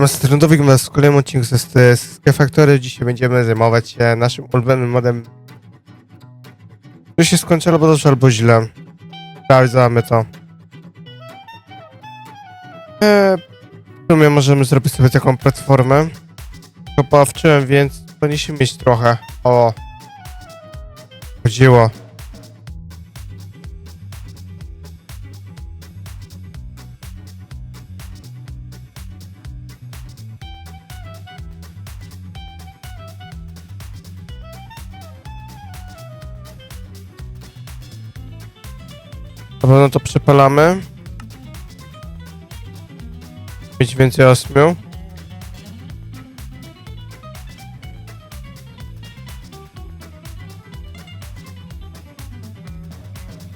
Siema, Strądowik was w kolejnym odcinku ze Factory. Dzisiaj będziemy zajmować się naszym ulubionym modem. To się skończy albo dobrze, albo źle. Sprawdzamy to. Eee, w sumie możemy zrobić sobie taką platformę. To poławczyłem, więc powinniśmy mieć trochę. O. Chodziło. Dobra, no to przepalamy. Mieć więcej osmiu.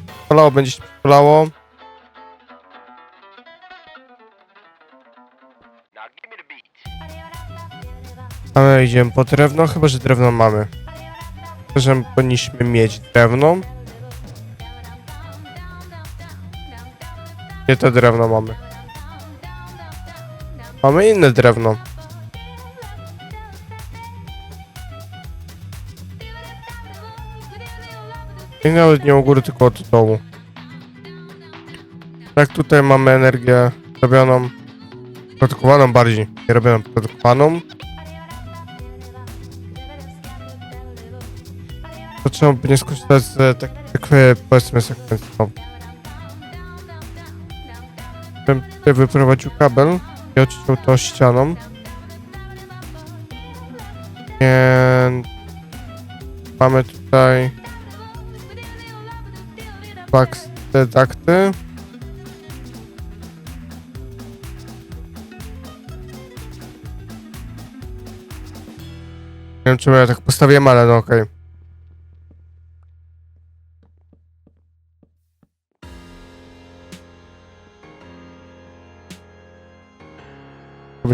Przepalało, będzie się. A my idziemy po drewno, chyba że drewno mamy. Że powinniśmy mieć drewno. Gdzie to drewno mamy? Mamy inne drewno. I nawet nie u góry, tylko od dołu. Tak, tutaj mamy energię robioną, produkowaną bardziej, nie robioną, produkowaną. To trzeba by nie skorzystać z tak, tak e, powiedzmy sekwencji. Bym tutaj wyprowadził kabel i odciął to ścianą. And mamy tutaj box te dakty. Nie wiem czemu ja tak postawiłem, ale no okej.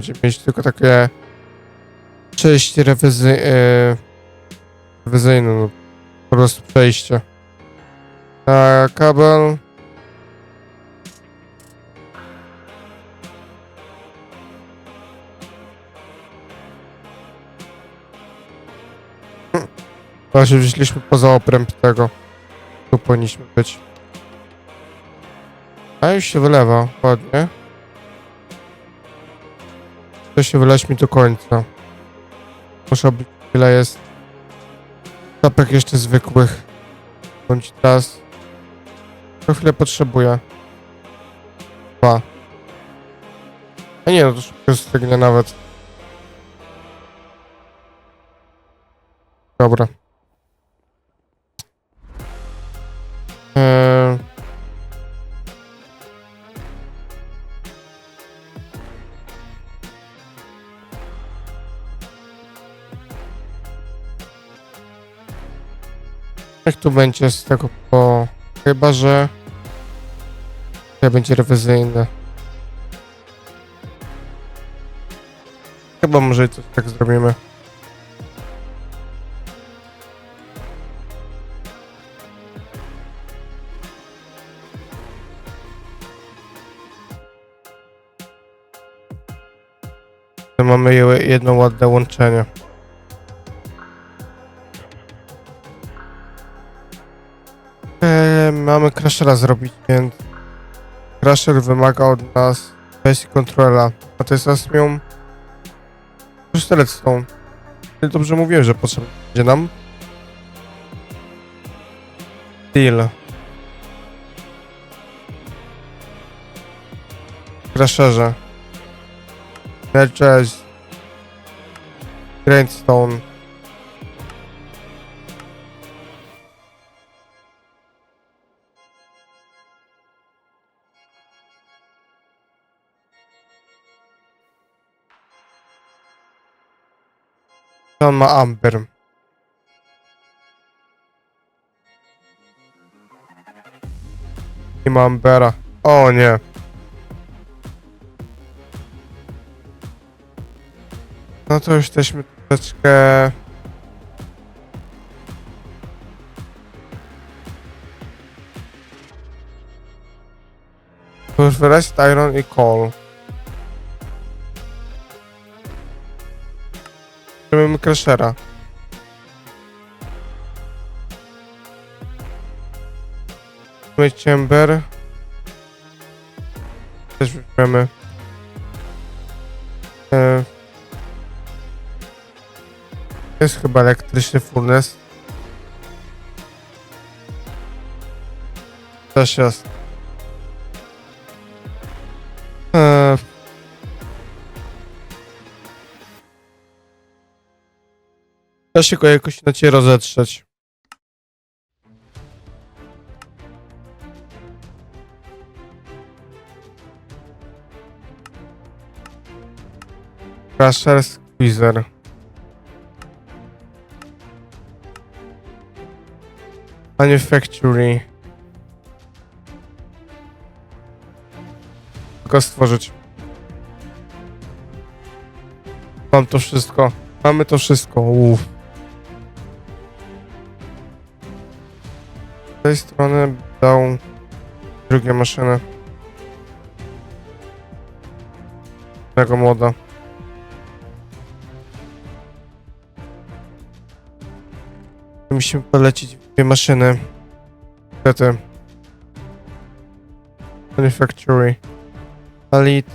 Będziemy mieć tylko takie przejście rewizy, e, rewizyjne, no, po prostu przejście. A kabel. Hm. Właśnie wyszliśmy poza opręb tego. Tu powinniśmy być. A już się wylewa, ładnie. To się wylać mi do końca. Muszę obliczyć ile jest tapek jeszcze zwykłych. Bądź teraz. To chwilę potrzebuję. Dwa. A nie, no to szybko stygnie nawet. Dobra. Eee... Jak tu będzie z tego po... Chyba, że... To będzie rewizyjne. Chyba może coś tak zrobimy. Mamy je- jedno ładne łączenie. Eee, mamy crashera zrobić, więc crasher wymaga od nas wersji kontrola, a to jest Asmium Redstone. Dobrze mówiłem, że potrzebny będzie nam. Steel. Crasherze. Merges. Grindstone. On ma Amber. Nie ma Ambera. O nie. No to już jesteśmy troszeczkę... To już wyraźnie Iron i Coal. Crashera. Chamber. Też weźmiemy. E, Jest chyba elektryczny furnace. Też jest. Eee. Da się jakoś na ciebie rozetrzeć. Crusher Squeezer. Manufacturing. Tylko stworzyć. Mam to wszystko. Mamy to wszystko. Uff. Z tej strony dał drugie maszyny. Tego młoda. Musimy polecić dwie maszyny. Niestety. Manufacturing. Alit.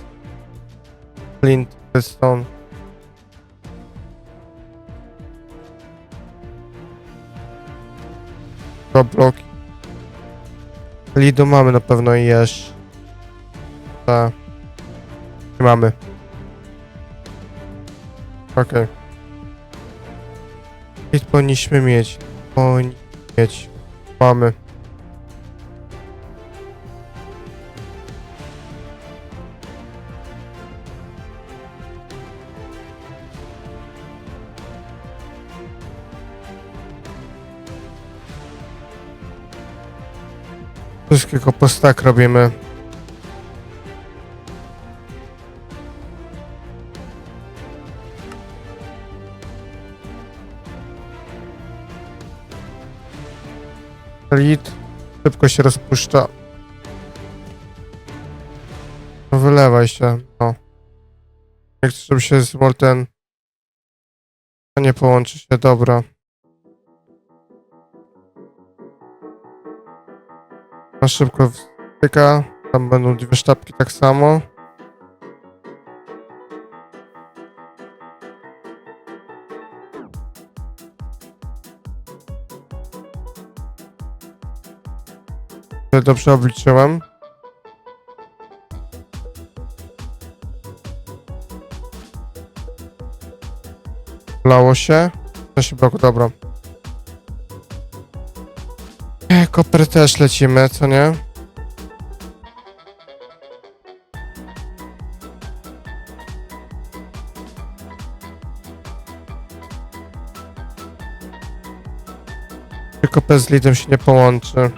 Flint. Redstone. Dwa bloki. Lidu mamy na pewno i jeszcze. Nie mamy. Okej. Lid powinniśmy mieć. Powinniśmy mieć. Mamy. Wszystkiego po stack robimy. Lid szybko się rozpuszcza. No wylewaj się, no. Nie chcę, żeby się z Molten... A nie połączy się, dobra. Na szybko wstyka. Tam będą dwie sztabki tak samo. Dobrze obliczyłem. Lało się. Się bloku, dobra. Koper też lecimy, co nie? Tylko z lidem się nie połączy.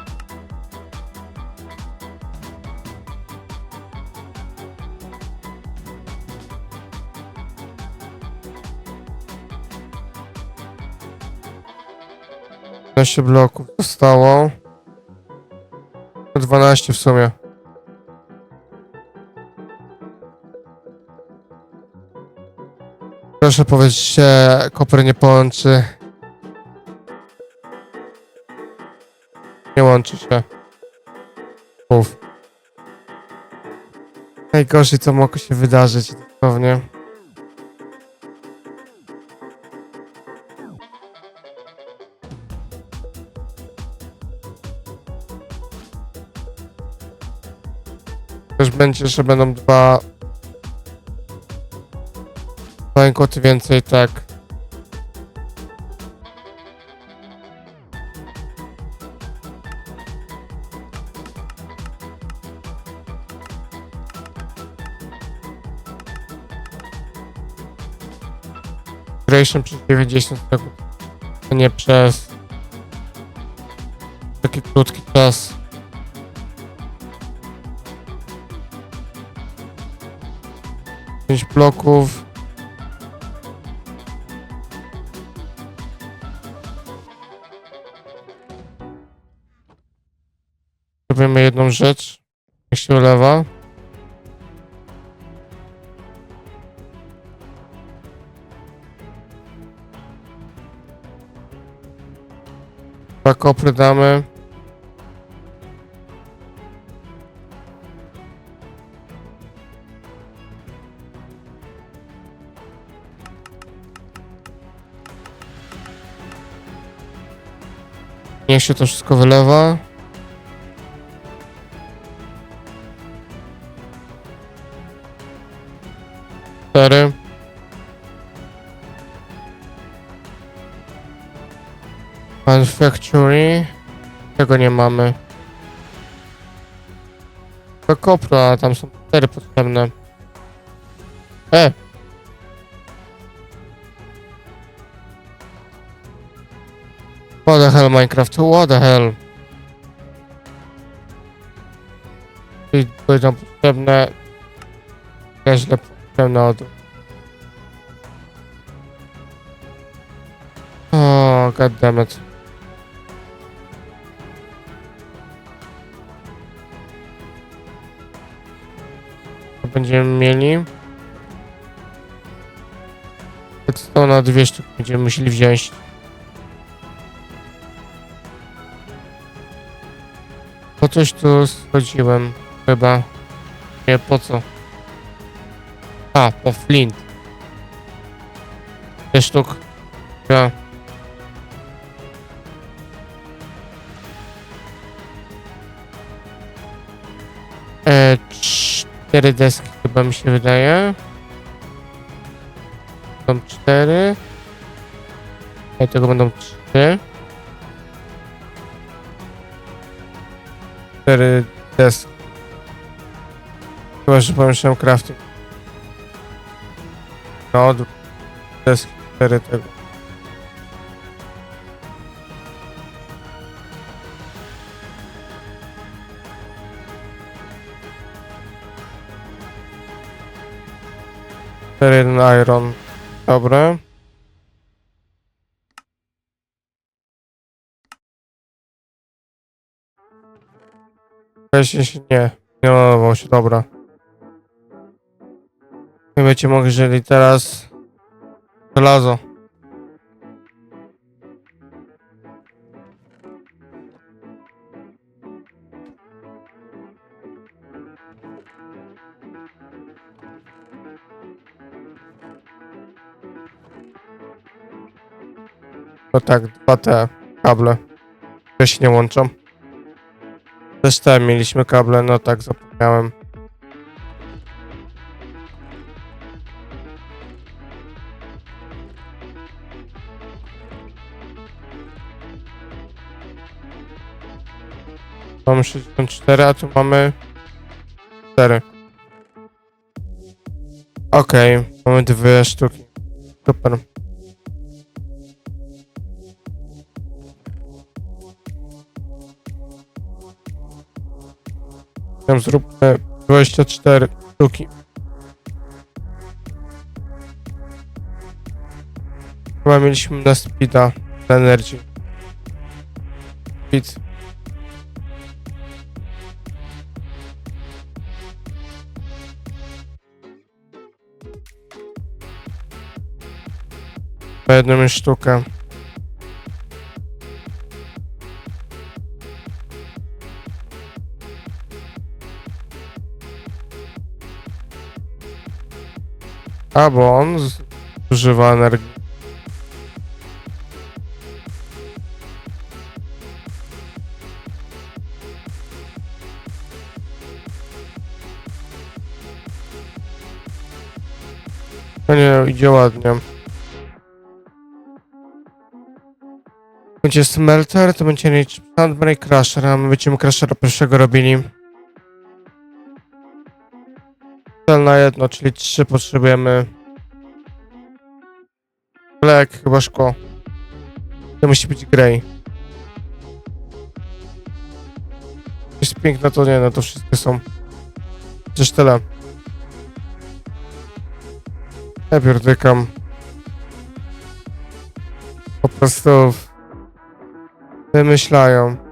Naście bloków zostało. 12 w sumie. Proszę powiedzieć, koper nie połączy. Nie łączy się. Uf. Najgorzej, co mogło się wydarzyć, dosłownie. Będzie, że będą dwa... Dwa koty więcej, tak. Duration przez 90 sekund. A nie przez taki krótki czas. 5 bloków. Robimy jedną rzecz. Niech się ulewa. Dwa kopry damy. Niech się to wszystko wylewa. Cztery. Manufacturing. Tego nie mamy. To kopro, a tam są cztery potrzebne. E! What the hell, Minecraft? What the hell? I będą potrzebne... Nieźle potrzebne od... O, goddammit. To będziemy mieli. To na dwie sztuki będziemy musieli wziąć. Coś tu schodziłem, chyba. Nie, po co? A, po flint. Dwie sztuk. Ja. E, cztery deski chyba mi się wydaje. Są cztery. E, tego będą trzy. Cztery deski. Chyba, że crafting. No, deski, cztery tego. Cztery iron. Dobra. Się, nie. Nie malował się, dobra. Nie będziecie mogli teraz żelazo. No tak, dwa te kable. Które się nie łączą. Też te mieliśmy kable, no tak, zapomniałem. Mamy 64, a tu mamy 4. Okej, mamy dwie sztuki. Super. Tam zróbmy 24 sztuki. Chyba mieliśmy na speeda, na energy. Speed. Po jedną sztukę. A, bo on z- zużywa energii. No nie, idzie ładnie. Będzie smelter, to będzie Sandbray Crusher, a my będziemy Crushera pierwszego robili. Na jedno, czyli trzy potrzebujemy. Black, chyba szkło. To musi być grey. Jest piękne, to nie, no to wszystkie są. Przecież tyle. Ja pierdykam. Po prostu wymyślają.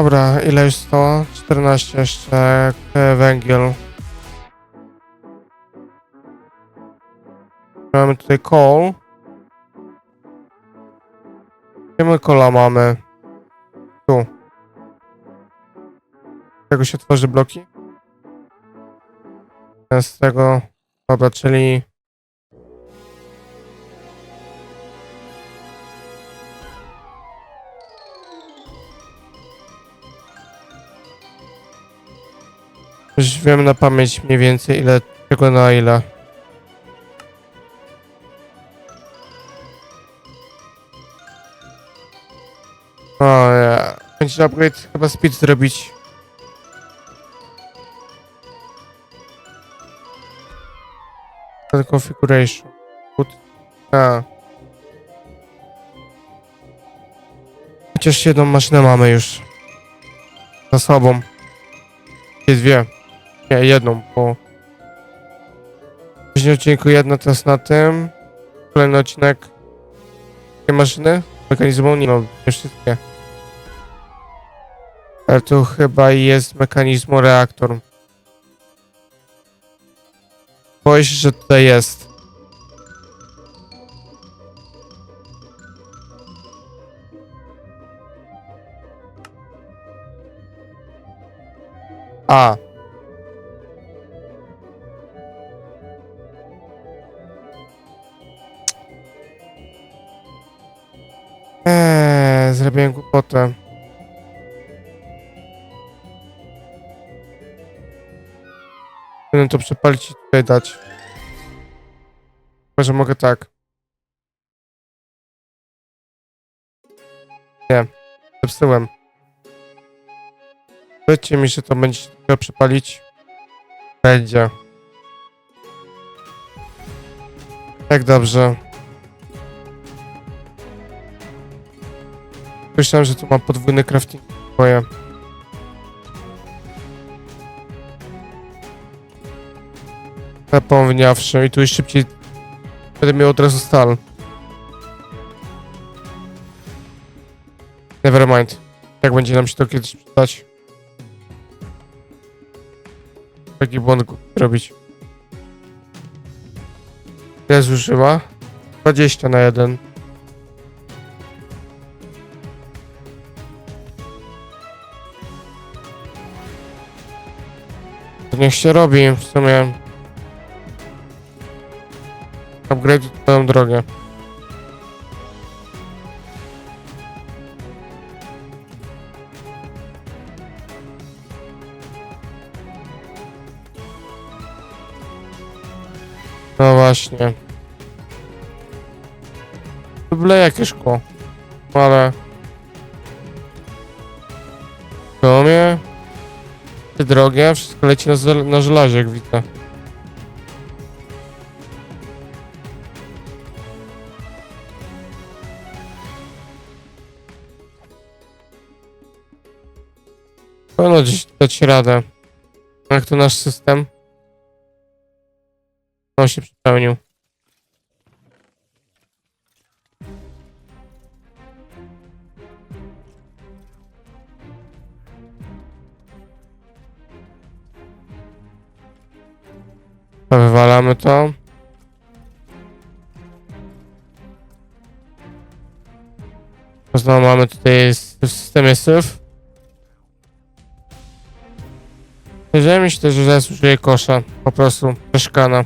Dobra, ile już zostało? 14 jeszcze e, węgiel. Mamy tutaj coal. Gdzie my coala mamy? Tu. Z tego się tworzy bloki? E, Z tego... Dobra, czyli... Wiem na pamięć mniej więcej ile czego na ile. O ja. Będzie upgrade chyba speed zrobić. Configuration. A. Chociaż jedną maszynę mamy już. Za sobą. Dwie. Nie, jedną, bo... W późnym odcinku jedna teraz na tym. Kolejny odcinek. Dwie maszyny? Mechanizmu? Nie no, nie wszystkie. Ale tu chyba jest mechanizmu reaktor. Boję się, że tutaj jest. A. Eee, zrobiłem głupotę. Będę to przepalić i tutaj dać. Może mogę tak. Nie, zepsułem. Powiedzcie mi, że to będzie trzeba przepalić. Będzie. Tak dobrze. Myślałem, że tu mam podwójny crafting. Moje. Zapomniawszy i tu już szybciej będę miał od razu stal. Nevermind. Jak będzie nam się to kiedyś przydać? Taki błąd robić. Ile zużyła? 20 na 1. niech się robi w sumie. Upgrade twoją drogę. No właśnie. Byle jakie szkło. Ale... W sumie... Drogie, wszystko leci na, na żelazie, jak widzę. Powinno gdzieś dać radę. Jak to nasz system? On się przepełnił. Wywalamy to. Znowu mamy tutaj s- w systemie syf. Wydaje mi się że zaraz użyję kosza. Po prostu. Przeszkana.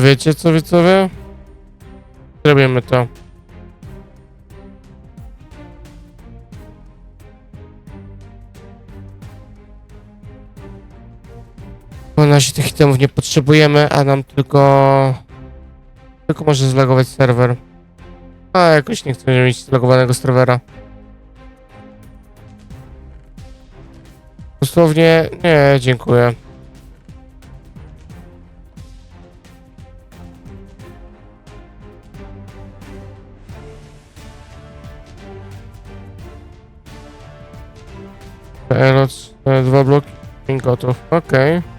Wiecie co widzowie? Zrobimy to. Razie tych itemów nie potrzebujemy, a nam tylko... Tylko może zlagować serwer. A jakoś nie chcę mieć zlagowanego serwera. Dosłownie nie, dziękuję. Eloc, e, dwa bloki gotów. Okej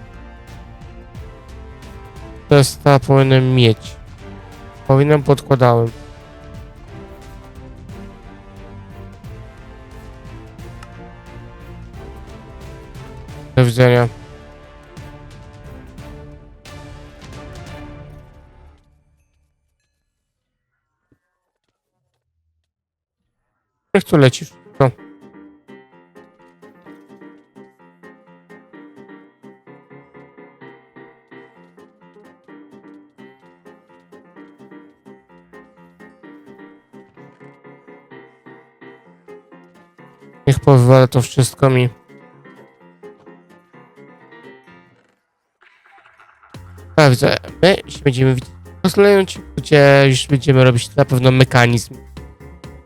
testa powinienem mieć. Powinienem podkładałem. Do widzenia. Jak tu lecisz? Powywala to wszystko mi. A, my się będziemy widzieć w gdzie już będziemy robić na pewno mechanizm